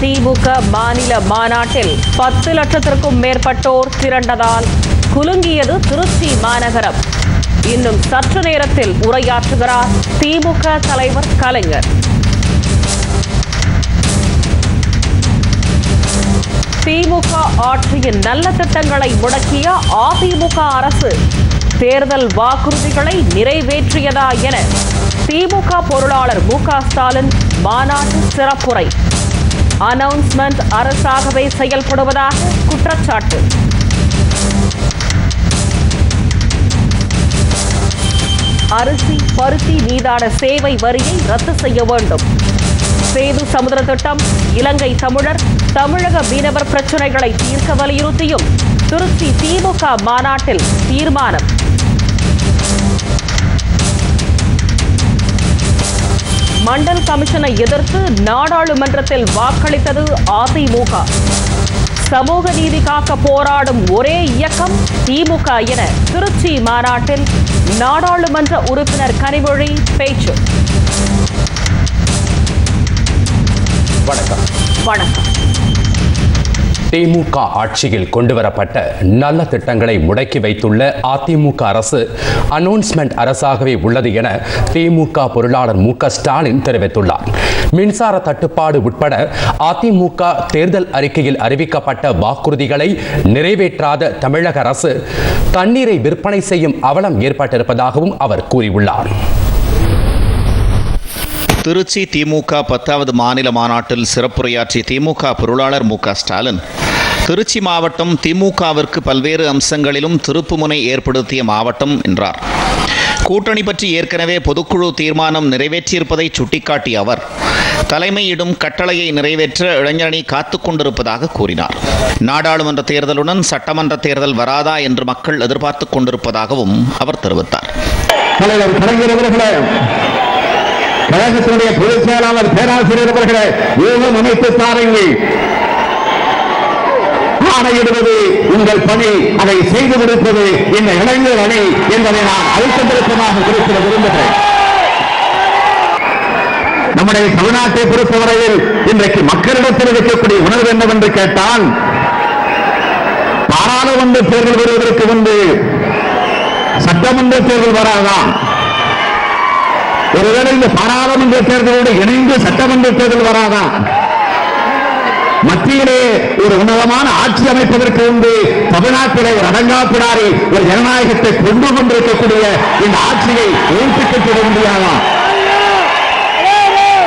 திமுக மாநில மாநாட்டில் பத்து லட்சத்திற்கும் மேற்பட்டோர் திரண்டதால் குலுங்கியது திருச்சி மாநகரம். இன்னும் சற்று நேரத்தில் உரையாற்றுகிறார் திமுக தலைவர் கலைஞர். திமுக ஆட்சியின் நல்ல திட்டங்களை முடக்கிய அதிமுக அரசு தேர்தல் வாக்குறுதிகளை நிறைவேற்றியதா என திமுக பொருளாளர் மு ஸ்டாலின் மாநாட்டு சிறப்புரை. அனௌன்ஸ்மெண்ட் அரசாகவே செயல்படுவதாக குற்றச்சாட்டு. அரிசி பருத்தி மீதான சேவை வரியை ரத்து செய்ய வேண்டும். சேது சமுதிர திட்டம் இலங்கை தமிழர் தமிழக மீனவர் பிரச்சினைகளை தீர்க்க வலியுறுத்தியும். திருச்சி திமுக மாநாட்டில் தீர்மானம். மண்டல் கமிஷனை எதிர்த்து நாடாளுமன்றத்தில் வாக்களித்தது அதிமுக. சமூக நீதி காக்க போராடும் ஒரே இயக்கம் திமுக என திருச்சி மாநாட்டில் நாடாளுமன்ற உறுப்பினர் கனிமொழி பேச்சு. வணக்கம். வணக்கம். திமுக ஆட்சியில் கொண்டுவரப்பட்ட நல்ல திட்டங்களை முடக்கி வைத்துள்ள அதிமுக அரசு அனௌன்ஸ்மெண்ட் அரசாகவே உள்ளது என திமுக பொருளாளர் மு ஸ்டாலின் தெரிவித்துள்ளார். மின்சார தட்டுப்பாடு உட்பட அதிமுக தேர்தல் அறிக்கையில் அறிவிக்கப்பட்ட வாக்குறுதிகளை நிறைவேற்றாத தமிழக அரசு தண்ணீரை விற்பனை செய்யும் அவலம் ஏற்பட்டிருப்பதாகவும் அவர் கூறியுள்ளார். திருச்சி திமுக பத்தாவது மாநில மாநாட்டில் சிறப்புரையாற்றிய திமுக பொருளாளர் மு க ஸ்டாலின் திருச்சி மாவட்டம் திமுகவிற்கு பல்வேறு அம்சங்களிலும் திருப்புமுனை ஏற்படுத்திய மாவட்டம் என்றார். கூட்டணி பற்றி ஏற்கனவே பொதுக்குழு தீர்மானம் நிறைவேற்றியிருப்பதை சுட்டிக்காட்டிய அவர் தலைமையிடும் கட்டளையை நிறைவேற்ற இளைஞரணி காத்துக் கொண்டிருப்பதாக கூறினார். நாடாளுமன்ற தேர்தலுடன் சட்டமன்ற தேர்தல் வராதா என்று மக்கள் எதிர்பார்த்துக் கொண்டிருப்பதாகவும் அவர் தெரிவித்தார். கழகத்தினுடைய பொதுச் செயலாளர் பேராசிரியர் அவர்களை அமைத்து தாருங்கள். ஆணையிடுவது உங்கள் பணி. அதை செய்து கொடுப்பது இந்த இளைஞர் அணி என்பதை நான் அழுத்தம் திருத்தமாக குறிப்பிட விரும்புகிறேன். நம்முடைய தமிழ்நாட்டை பொறுத்தவரையில் இன்றைக்கு மக்களிடத்தில் இருக்கக்கூடிய உணர்வு என்னவென்று கேட்டால் பாராளுமன்ற தேர்தல் வருவதற்கு முன்பு சட்டமன்ற தேர்தல் வராதான் ஒருவேளை இந்த பாராளுமன்ற தேர்தலோடு இணைந்து சட்டமன்ற தேர்தல் வராதா? மத்தியிலே ஒரு உன்னதமான ஆட்சி அமைப்பதற்கு முன்பு தமிழ்நாட்டிலே ஒரு அடங்காப்பிடாரி ஒரு ஜனநாயகத்தை கொண்டு கொண்டிருக்கக்கூடிய இந்த ஆட்சியை ஏற்றுக்கொள்ள முடியாதா?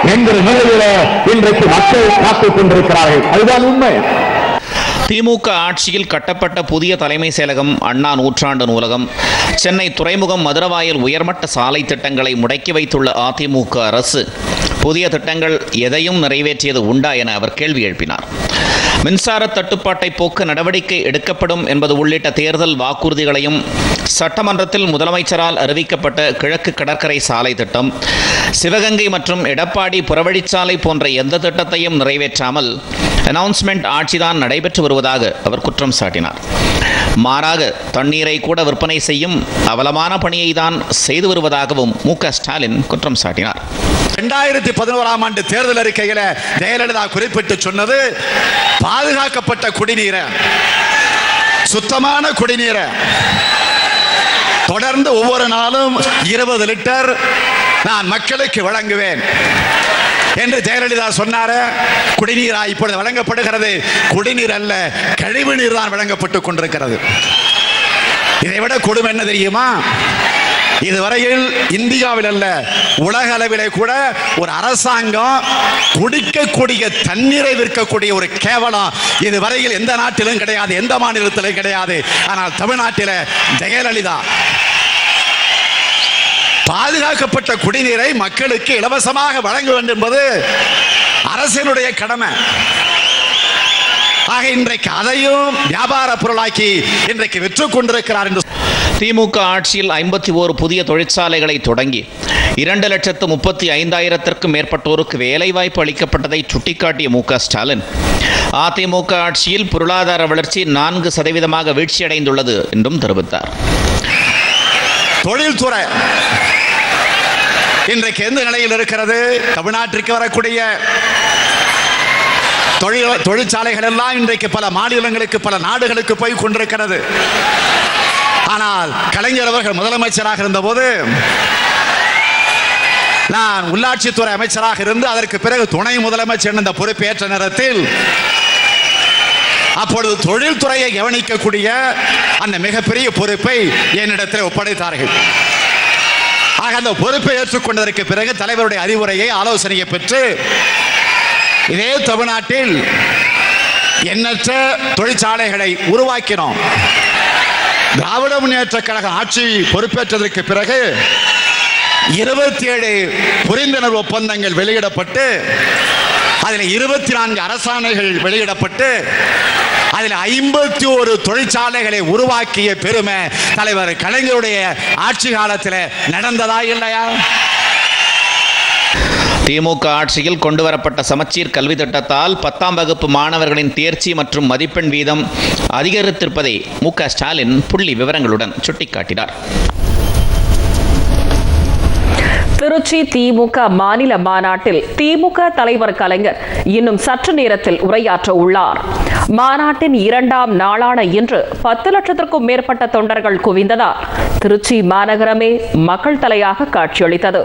என்கிற நிலையில இன்றைக்கு மக்கள் காத்துக் கொண்டிருக்கிறார்கள். அதுதான் உண்மை. திமுக ஆட்சியில் கட்டப்பட்ட புதிய தலைமை செயலகம் அண்ணா நூற்றாண்டு நூலகம். சென்னை துறைமுகம் மதுரவாயல் உயர்மட்ட சாலை திட்டங்களை முடக்கி வைத்துள்ள அதிமுக அரசு புதிய திட்டங்கள் எதையும் நிறைவேற்றியது உண்டா என அவர் கேள்வி எழுப்பினார். மின்சார தட்டுப்பாட்டை போக்க நடவடிக்கை எடுக்கப்படும் என்பது உள்ளிட்ட தேர்தல் வாக்குறுதிகளையும் சட்டமன்றத்தில் முதலமைச்சரால் அறிவிக்கப்பட்ட கிழக்கு கடற்கரை சாலை திட்டம் சிவகங்கை மற்றும் எடப்பாடி புறவழிச்சாலை போன்ற எந்த திட்டத்தையும் நிறைவேற்றாமல் அனௌன்ஸ்மெண்ட் ஆட்சிதான் நடைபெற்று வருவதாக அவர் குற்றம் சாட்டினார். மாறாக தண்ணீரை கூட விற்பனை செய்யும் அவலமான பணியை தான் செய்து வருவதாகவும் மு க ஸ்டாலின் குற்றம் சாட்டினார். இரண்டாயிரத்தி பதினோராம் ஆண்டு தேர்தல் அறிக்கையில ஜெயலலிதா குறிப்பிட்டு சொன்னது பாதுகாக்கப்பட்ட குடிநீரை சுத்தமான குடிநீரை. தொடர்ந்து ஒவ்வொரு நாளும் இருபது லிட்டர் நான் மக்களுக்கு வழங்குவேன். என்று ஜெயலலிதா சொன்னார குடிநீரா இப்பொழுது வழங்கப்படுகிறது. குடிநீர் அல்ல கழிவு நீர் தான் வழங்கப்பட்டுக் கொண்டிருக்கிறது. இதை விட கொடுமை என்ன தெரியுமா? இதுவரையில் இந்தியாவில் அல்ல உலக அளவிலே கூட ஒரு அரசாங்கம் குடிக்கக்கூடிய தண்ணீரை விற்கக்கூடிய ஒரு கேவலம் இதுவரையில் எந்த நாட்டிலும் கிடையாது எந்த மாநிலத்திலும் கிடையாது. ஆனால் தமிழ்நாட்டில் ஜெயலலிதா பாதுகாக்கப்பட்ட குடிநீரை மக்களுக்கு இலவசமாக வழங்க வேண்டும் என்பது அரசினுடைய கடமை. ஆக இன்றைக்கு அதையும் வியாபார பொருளாக்கி இன்றைக்கு விற்று கொண்டிருக்கிறார் என்று திமுக ஆட்சியில் ஐம்பத்தி ஓரு புதிய தொழிற்சாலைகளை தொடங்கி இரண்டு லட்சத்து முப்பத்தி ஐந்தாயிரத்திற்கும் மேற்பட்டோருக்கு வேலைவாய்ப்பு அளிக்கப்பட்டதை சுட்டிக்காட்டிய மு க ஸ்டாலின். அதிமுக ஆட்சியில் பொருளாதார வளர்ச்சி நான்கு சதவீதமாக வீழ்ச்சியடைந்துள்ளது என்றும் தெரிவித்தார். தொழில்துறை இன்றைக்கு எந்த நிலையில் இருக்கிறது? தமிழ்நாட்டிற்கு வரக்கூடிய தொழில் தொழிற்சாலைகள் எல்லாம் இன்றைக்கு பல மாநிலங்களுக்கு பல நாடுகளுக்கு போய் கொண்டிருக்கிறது. ஆனால் கலைஞர் அவர்கள் முதலமைச்சராக இருந்தபோது நான் உள்ளாட்சித்துறை அமைச்சராக இருந்து அதற்கு பிறகு துணை முதலமைச்சர் இந்த பொறுப்பேற்ற நேரத்தில் அப்பொழுது தொழில்துறையை கவனிக்கக்கூடிய அந்த மிகப்பெரிய பொறுப்பை என்னிடத்தில் ஒப்படைத்தார்கள். ஆக அந்த பொறுப்பை ஏற்றுக்கொண்டதற்கு பிறகு தலைவருடைய அறிவுரையை ஆலோசனையை பெற்று இதே தமிழ்நாட்டில் எண்ணற்ற தொழிற்சாலைகளை உருவாக்கினோம். திராவிட முன்னேற்ற கழக ஆட்சி பொறுப்பேற்றதற்கு பிறகு இருபத்தி ஏழு புரிந்துணர்வு ஒப்பந்தங்கள் வெளியிடப்பட்டு அதில் இருபத்தி நான்கு அரசாணைகள் வெளியிடப்பட்டு அதில் ஐம்பத்தி ஒரு தொழிற்சாலைகளை உருவாக்கிய பெருமை தலைவர் கலைஞருடைய ஆட்சி காலத்தில் நடந்ததா இல்லையா? திமுக ஆட்சியில் கொண்டுவரப்பட்ட சமச்சீர் கல்வி திட்டத்தால் பத்தாம் வகுப்பு மாணவர்களின் தேர்ச்சி மற்றும் மதிப்பெண் வீதம் அதிகரித்திருப்பதை மு க ஸ்டாலின் புள்ளி விவரங்களுடன் சுட்டிக்காட்டினார். திருச்சி திமுக மாநில மாநாட்டில் திமுக தலைவர் கலைஞர் இன்னும் சற்று நேரத்தில் உரையாற்ற உள்ளார். மாநாட்டின் இரண்டாம் நாளான இன்று பத்து லட்சத்திற்கும் மேற்பட்ட தொண்டர்கள் குவிந்ததால் திருச்சி மாநகரமே மக்கள் தலையாக காட்சியளித்தது.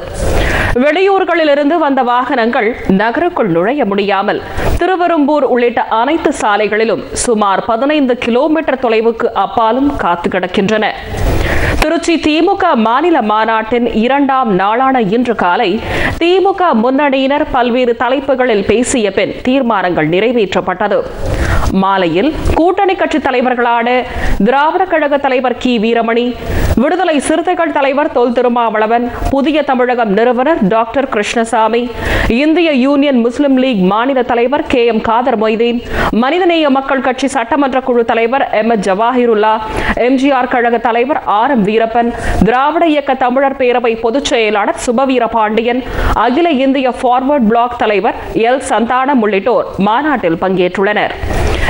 வெளியூர்களிலிருந்து வந்த வாகனங்கள் நகருக்குள் நுழைய முடியாமல் திருவெரும்பூர் உள்ளிட்ட அனைத்து சாலைகளிலும் சுமார் பதினைந்து கிலோமீட்டர் தொலைவுக்கு அப்பாலும் காத்து கிடக்கின்றன. திருச்சி திமுக மாநில மாநாட்டின் இரண்டாம் நாளான இன்று காலை திமுக முன்னணியினர் பல்வேறு தலைப்புகளில் பேசிய பின் தீர்மானங்கள் நிறைவேற்றப்பட்டது. மாலையில் கூட்டணி கட்சி தலைவர்களான திராவிட கழக தலைவர் கி. வீரமணி விடுதலை சிறுத்தைகள் தலைவர் தொல் திருமாவளவன் புதிய தமிழகம் நிறுவனர் டாக்டர் கிருஷ்ணசாமி இந்திய யூனியன் முஸ்லிம் லீக் மாநில தலைவர் கே. எம். காதர் மொய்தீன் மனிதநேய மக்கள் கட்சி சட்டமன்ற குழு தலைவர் எம். எஸ் ஜவாஹிருல்லா எம்ஜிஆர் கழக தலைவர் ஆர். எம் வீரப்பன் திராவிட இயக்க தமிழர் பேரவை பொதுச் செயலாளர் சுபவீர பாண்டியன் அகில இந்திய ஃபார்வர்ட் பிளாக் தலைவர் எல் சந்தானம் உள்ளிட்டோர் மாநாட்டில் பங்கேற்றுள்ளனர்.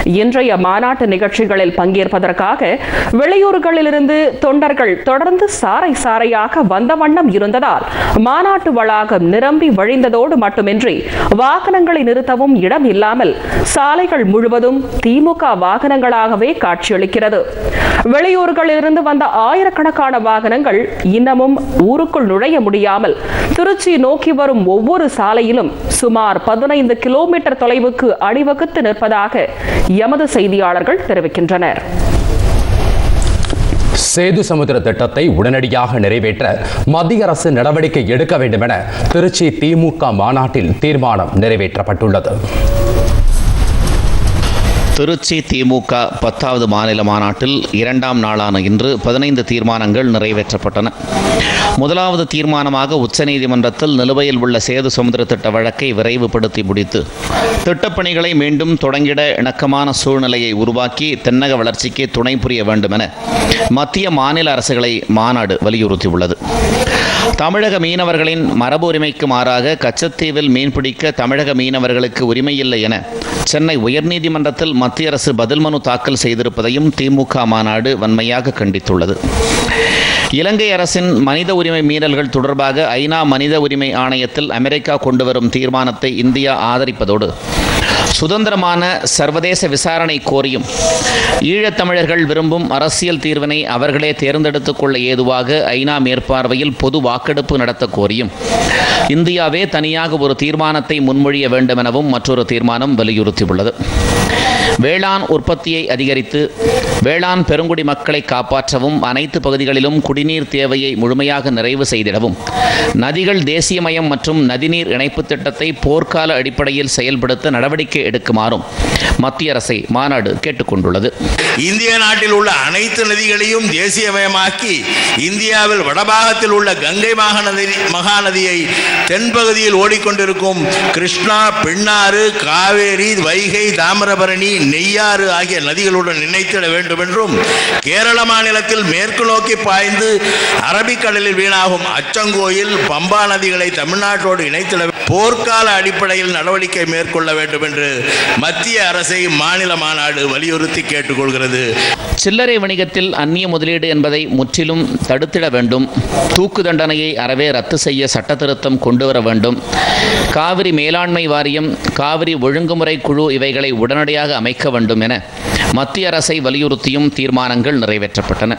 இன்றைய மாநாட்டு நிகழ்ச்சிகளில் பங்கேற்பதற்காக வெளியூர்களிலிருந்து தொண்டர்கள் தொடர்ந்து சாறை சாறையாக வந்த வண்ணம் இருந்ததால் மாநாட்டு வளாகம் நிரம்பி வழிந்ததோடு மட்டுமின்றி வாகனங்களை நிறுத்தவும் இடம் இல்லாமல் சாலைகள் முழுவதும் திமுக வாகனங்களாகவே காட்சியளிக்கிறது. வெளியூர்களிலிருந்து வந்த ஆயிரக்கணக்கான வாகனங்கள் இன்னமும் ஊருக்குள் நுழைய முடியாமல் திருச்சி நோக்கி வரும் ஒவ்வொரு சாலையிலும் சுமார் பதினைந்து கிலோமீட்டர் தொலைவுக்கு அணிவகுத்து நிற்பதாக எமது செய்தியாளர்கள் தெரிவிக்கின்றனர். சேது சமுத்திர திட்டத்தை உடனடியாக நிறைவேற்ற மத்திய அரசு நடவடிக்கை எடுக்க வேண்டும் என திருச்சி திமுக மாநாட்டில் தீர்மானம் நிறைவேற்றப்பட்டுள்ளது. திருச்சி திமுக பத்தாவது மாநில மாநாட்டில் இரண்டாம் நாளான இன்று பதினைந்து தீர்மானங்கள் நிறைவேற்றப்பட்டன. முதலாவது தீர்மானமாக உச்சநீதிமன்றத்தில் நிலுவையில் உள்ள சேது சமுத்திர திட்ட வழக்கை விரைவுபடுத்தி முடித்து திட்டப்பணிகளை மீண்டும் தொடங்கிட இணக்கமான சூழ்நிலையை உருவாக்கி தென்னக வளர்ச்சிக்கு துணை புரிய வேண்டும் என மத்திய மாநில அரசுகளை மாநாடு வலியுறுத்தியுள்ளது. தமிழக மீனவர்களின் மரபு உரிமைக்கு மாறாக கச்சத்தீவில் மீன்பிடிக்க தமிழக மீனவர்களுக்கு உரிமையில்லை என சென்னை உயர்நீதிமன்றத்தில் மத்திய அரசு பதில் மனு தாக்கல் செய்திருப்பதையும் திமுக மாநாடு வன்மையாக கண்டித்துள்ளது. இலங்கை அரசின் மனித உரிமை மீறல்கள் தொடர்பாக ஐநா மனித உரிமை ஆணையத்தில் அமெரிக்கா கொண்டு வரும் தீர்மானத்தை இந்தியா ஆதரிப்பதோடு சுதந்திரமான சர்வதேச விசாரணை கோரியும். ஈழத்தமிழர்கள் விரும்பும் அரசியல் தீர்வினை அவர்களே தேர்ந்தெடுத்துக் கொள்ள ஏதுவாக ஐநா மேற்பார்வையில் பொது வாக்கெடுப்பு நடத்த கோரியும். இந்தியாவே தனியாக ஒரு தீர்மானத்தை முன்மொழிய வேண்டும் எனவும் மற்றொரு தீர்மானம் வலியுறுத்தியுள்ளது. வேளாண் உற்பத்தியை அதிகரித்து வேளாண் பெருங்குடி மக்களை காப்பாற்றவும் அனைத்து பகுதிகளிலும் குடிநீர் தேவையை முழுமையாக நிறைவு செய்திடவும். நதிகள் தேசியமயம் மற்றும் நதிநீர் இணைப்பு திட்டத்தை போர்க்கால அடிப்படையில் செயல்படுத்த நடவடிக்கை நடவடிக்கை எடுக்குமாறும் மத்திய அரசை மாநாடு கேட்டுக்கொண்டுள்ளது. இந்திய நாட்டில் உள்ள அனைத்து நதிகளையும் தேசியமயமாக்கி இந்தியாவில் வடபாகத்தில் உள்ள கங்கை மகாநதி மகாநதியை தென்பகுதியில் ஓடிக்கொண்டிருக்கும் கிருஷ்ணா பெண்ணாறு காவேரி வைகை தாமிரபரணி நெய்யாறு ஆகிய நதிகளுடன் இணைத்திட வேண்டும் என்றும் கேரள மாநிலத்தில் மேற்கு நோக்கி பாய்ந்து அரபிக்கடலில் வீணாகும் அச்சங்கோயில் பம்பா நதிகளை தமிழ்நாட்டோடு இணைத்திட போர்க்கால அடிப்படையில் நடவடிக்கை மேற்கொள்ள வேண்டும் என்று மத்திய அரசை மாநில மாநாடு வலியுறுத்தி கேட்டுக்கொள்கிறது. சில்லறை வணிகத்தில் அந்நிய முதலீடு என்பதை முற்றிலும் தடுத்திட வேண்டும். தூக்கு தண்டனையை அறவே ரத்து செய்ய சட்ட திருத்தம் கொண்டு வர வேண்டும். காவிரி மேலாண்மை வாரியம் காவிரி ஒழுங்குமுறை குழு இவைகளை உடனடியாக அமைக்க வேண்டும் என மத்திய அரசை வலியுறுத்தியும் தீர்மானங்கள் நிறைவேற்றப்பட்டன.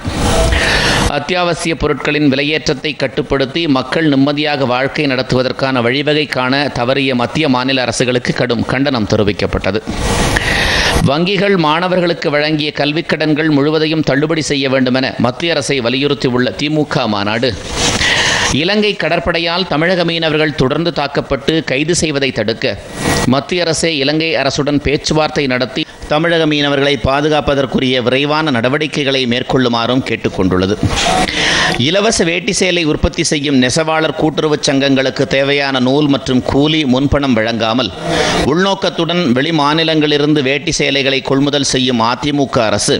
அத்தியாவசிய பொருட்களின் விலையேற்றத்தை கட்டுப்படுத்தி மக்கள் நிம்மதியாக வாழ்க்கை நடத்துவதற்கான வழிவகை காண தவறிய மத்திய மாநில அரசுகளுக்கு கடும் கண்டனம் தெரிவிக்கப்பட்டது. வங்கிகள் மாணவர்களுக்கு வழங்கிய கல்விக் கடன்கள் முழுவதையும் தள்ளுபடி செய்ய வேண்டுமென மத்திய அரசை வலியுறுத்தியுள்ள திமுக மாநாடு. இலங்கை கடற்படையால் தமிழக மீனவர்கள் தொடர்ந்து தாக்கப்பட்டு கைது செய்வதை தடுக்க மத்திய அரசே இலங்கை அரசுடன் பேச்சுவார்த்தை நடத்தி தமிழக மீனவர்களை பாதுகாப்பதற்குரிய விரைவான நடவடிக்கைகளை மேற்கொள்ளுமாறும் கேட்டுக்கொண்டுள்ளது. இலவச வேட்டி சேலை உற்பத்தி செய்யும் நெசவாளர் கூட்டுறவுச் சங்கங்களுக்கு தேவையான நூல் மற்றும் கூலி முன்பணம் வழங்காமல் உள்நோக்கத்துடன் வெளிமாநிலங்களிலிருந்து வேட்டி சேலைகளை கொள்முதல் செய்யும் அதிமுக அரசு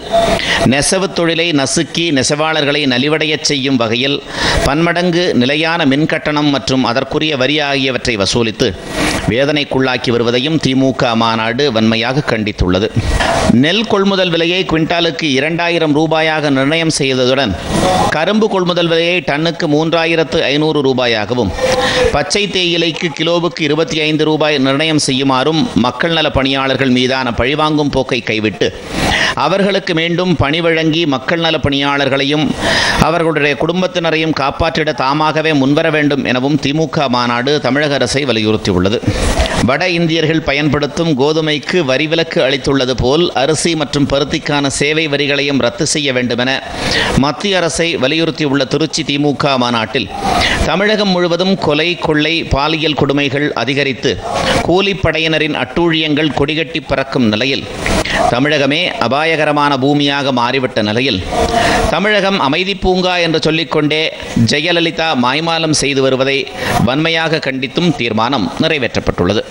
நெசவு தொழிலை நசுக்கி நெசவாளர்களை நலிவடையச் செய்யும் வகையில் பன்மடங்கு நிலையான மின் கட்டணம் மற்றும் அதற்குரிய வரி ஆகியவற்றை வசூலித்து வேதனைக்குள்ளாக்கி வருவதையும் திமுக மாநாடு வன்மையாக கண்டித்துள்ளது. நெல் கொள்முதல் விலையை குவிண்டாலுக்கு இரண்டாயிரம் ரூபாயாக நிர்ணயம் செய்ததுடன் கரும்பு கொள்முதல் விலையை டன்னுக்கு மூன்றாயிரத்து ஐநூறு ரூபாயாகவும் பச்சை தேயிலைக்கு கிலோவுக்கு இருபத்தி ஐந்து ரூபாய் நிர்ணயம் செய்யுமாறும் மக்கள் நல பணியாளர்கள் மீதான பழிவாங்கும் போக்கை கைவிட்டு அவர்களுக்கு மீண்டும் பணி வழங்கி மக்கள் நல பணியாளர்களையும் அவர்களுடைய குடும்பத்தினரையும் காப்பாற்றிட தாமாகவே முன்வர வேண்டும் எனவும் திமுக மாநாடு தமிழக அரசை வலியுறுத்தியுள்ளது. வட இந்தியர்கள் பயன்படுத்தும் கோதுமைக்கு வரி விலக்கு அளித்துள்ளது போல் அரிசி மற்றும் பருத்திக்கான சேவை வரிகளையும் ரத்து செய்ய வேண்டுமென மத்திய அரசை வலியுறுத்தியுள்ள திருச்சி திமுக மாநாட்டில். தமிழகம் முழுவதும் கொலை கொள்ளை பாலியல் கொடுமைகள் அதிகரித்து கூலிப்படையினரின் அட்டூழியங்கள் கொடிகட்டி பறக்கும் நிலையில் தமிழகமே அபாயகரமான பூமியாக மாறிவிட்ட நிலையில் தமிழகம் அமைதி பூங்கா என்று சொல்லிக்கொண்டே ஜெயலலிதா மாய்மாலம் செய்து வருவதை வன்மையாக கண்டித்தும் தீர்மானம் நிறைவேற்றப்பட்டுள்ளது.